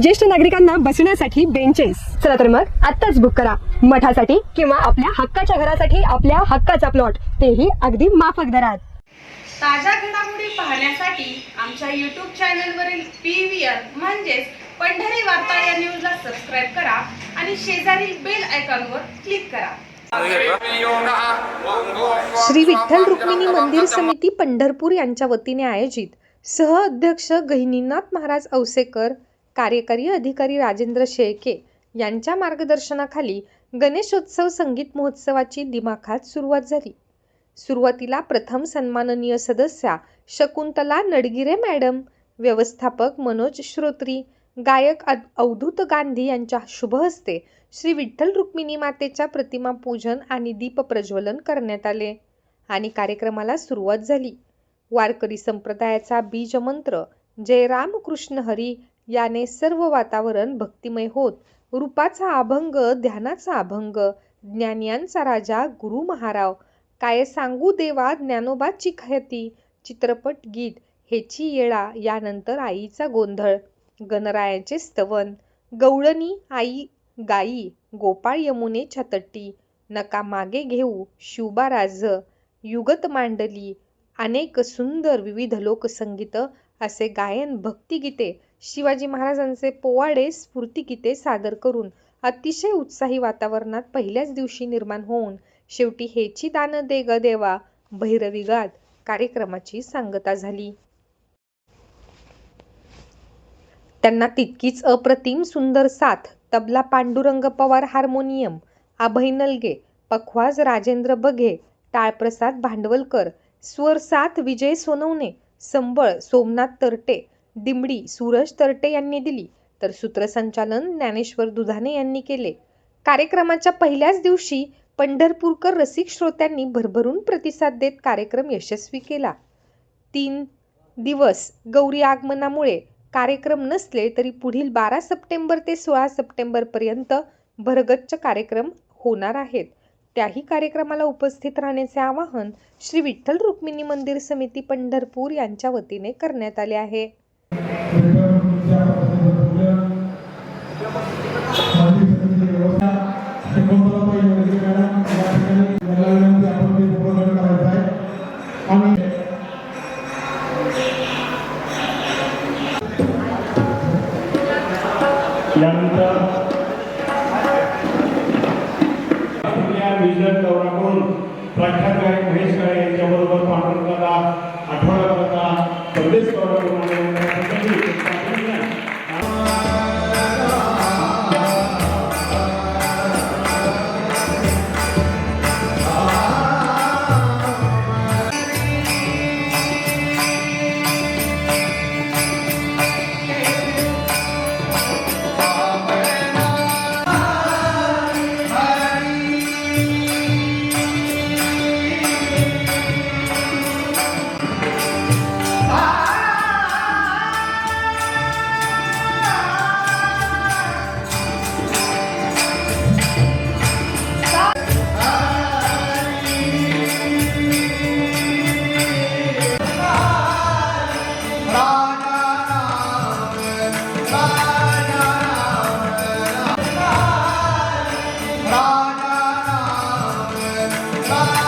ज्येष्ठ नागरिकांना बसण्यासाठी बेंचेस चला तर मग आत्ताच बुक करा. मठासाठी किंवा आपल्या हक्काच्या घरासाठी आपल्या हक्काचा प्लॉट तेही अगदी माफक दरात. ताज्या घडामोडी पाहण्यासाठी आमच्या यूट्यूब चॅनलवरील पी व्ही आर म्हणजेच पंढरी वार्ता या न्यूजला सबस्क्राईब करा आणि शेजारील बेल आयकॉनवर क्लिक करा. श्री विठ्ठल रुक्मिणी मंदिर समिती पंढरपूर यांच्या वतीने आयोजित सह अध्यक्ष गहिनीनाथ महाराज औसेकर कार्यकारी अधिकारी राजेंद्र शेळके यांच्या मार्गदर्शनाखाली गणेशोत्सव संगीत महोत्सवाची दिमाखात सुरुवात झाली. सुरुवातीला प्रथम सन्माननीय सदस्या शकुंतला नडगिरे मॅडम व्यवस्थापक मनोज श्रोत्री गायक अवधूत गांधी यांच्या शुभ हस्ते श्री विठ्ठल रुक्मिणी मातेच्या प्रतिमा पूजन आणि दीप प्रज्वलन करण्यात आले आणि कार्यक्रमाला सुरुवात झाली. वारकरी संप्रदायाचा बीजमंत्र जय रामकृष्ण हरी याने सर्व वातावरण भक्तिमय होत. रूपाचा अभंग ध्यानाचा अभंग ज्ञानियांचा राजा गुरु महाराव. काय सांगू देवा ज्ञानोबाची खयती? चित्रपट गीत हेची येळा यानंतर आईचा गोंधळ. गणरायाचे स्तवन. गवळणी आई गाई गोपाळ यमुने छतट्टी. नका मागे घेऊ शिवबा राज युगत मांडली अनेक सुंदर विविध लोकसंगीत असे गायन भक्तिगीते. शिवाजी महाराजांचे पोवाडे स्फूर्तिगीते सादर करून अतिशय उत्साही वातावरणात पहिल्याच दिवशी निर्माण होऊन शेवटी हेची दान दे ग देवा भैरवीगात कार्यक्रमाची सांगता झाली. त्यांना तितकीच अप्रतिम सुंदर साथ तबला पांडुरंग पवार हार्मोनियम अभय नलगे पखवाज राजेंद्र बघे टाळप्रसाद भांडवलकर स्वर साथ विजय सोनवणे संबळ सोमनाथ तरटे दिमडी सूरज तरटे यांनी दिली. तर सूत्रसंचालन ज्ञानेश्वर दुधाने यांनी केले. कार्यक्रमाच्या पहिल्याच दिवशी पंढरपूरकर रसिक श्रोत्यांनी भरभरून प्रतिसाद देत कार्यक्रम यशस्वी केला. तीन दिवस गौरी आगमनामुळे कार्यक्रम नसले तरी पुढील बारा सप्टेंबर ते सोळा सप्टेंबरपर्यंत भरगच्च कार्यक्रम होणार आहेत. त्याही कार्यक्रमाला उपस्थित राहण्याचे आवाहन श्री विठ्ठल रुक्मिणी मंदिर समिती पंढरपूर यांच्या वतीने करण्यात आले आहे. आपल्या दौरा करून प्राख्यात गायक महेश काळे यांच्याबरोबर पांडुरंगाला आठवडा करता परदेश दौरा करून 아.